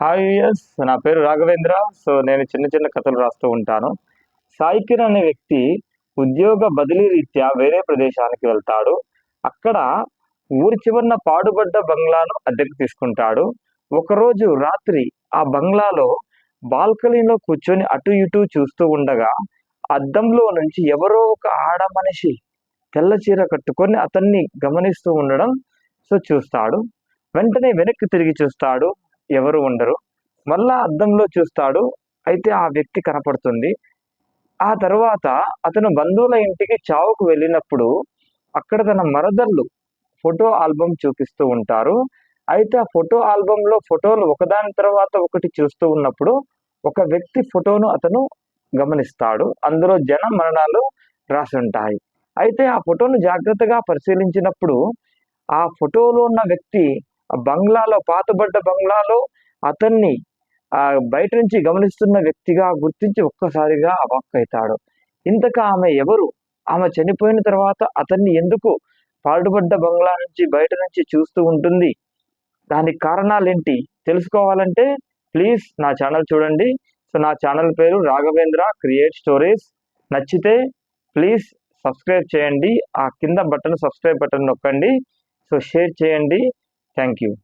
Hi yes నా పేరు Raghavendra. So నేను చిన్న చిన్న కథలు రాస్తూ ఉంటాను. సాయికిర్ అనే వ్యక్తి ఉద్యోగ బదిలీ రీత్యా వేరే ప్రదేశానికి వెళ్తాడు. అక్కడ ఊరి చివరన పాడుబడ్డ బంగ్లాను అద్దెకు తీసుకుంటాడు. ఒకరోజు రాత్రి ఆ బంగ్లాలో బాల్కనీలో కూర్చొని అటు ఇటు చూస్తూ ఉండగా అద్దంలో నుంచి ఎవరో ఒక ఆడ మనిషి తెల్ల చీర కట్టుకొని అతన్ని గమనిస్తూ ఉండడం సో చూస్తాడు. వెంటనే వెనక్కి తిరిగి చూస్తాడు. ఎవరు ఉండరు. మళ్ళా అద్దంలో చూస్తాడు. అయితే ఆ వ్యక్తి కనపడుతుంది. ఆ తర్వాత అతను బంధువుల ఇంటికి చావుకు వెళ్ళినప్పుడు అక్కడ తన మరదళ్ళు ఫోటో ఆల్బమ్ చూపిస్తూ ఉంటారు. అయితే ఆ ఫోటో ఆల్బంలో ఫోటోలు ఒకదాని తర్వాత ఒకటి చూస్తూ ఉన్నప్పుడు ఒక వ్యక్తి ఫోటోను అతను గమనిస్తాడు. అందులో జన మరణాలు రాసి ఉంటాయి అయితే ఆ ఫోటోను జాగ్రత్తగా పరిశీలించినప్పుడు ఆ ఫోటోలో ఉన్న వ్యక్తి ఆ బంగ్లాలో పాతబడ్డ బంగ్లాలో అతన్ని ఆ బయట నుంచి గమనిస్తున్న వ్యక్తిగా గుర్తించి ఒక్కసారిగా అవాక్కవుతాడు ఇంతక ఆమె ఎవరు? ఆమె చనిపోయిన తర్వాత అతన్ని ఎందుకు పాడుబడ్డ బంగ్లా నుంచి బయట నుంచి చూస్తూ ఉంటుంది? దానికి కారణాలు ఏంటి తెలుసుకోవాలంటే ప్లీజ్ నా ఛానల్ చూడండి. సో నా ఛానల్ పేరు రాఘవేంద్ర క్రియేట్ స్టోరీస్. నచ్చితే ప్లీజ్ సబ్స్క్రైబ్ చేయండి. ఆ కింద బటన్ సబ్స్క్రైబ్ బటన్ నొక్కండి. సో షేర్ చేయండి. Thank you.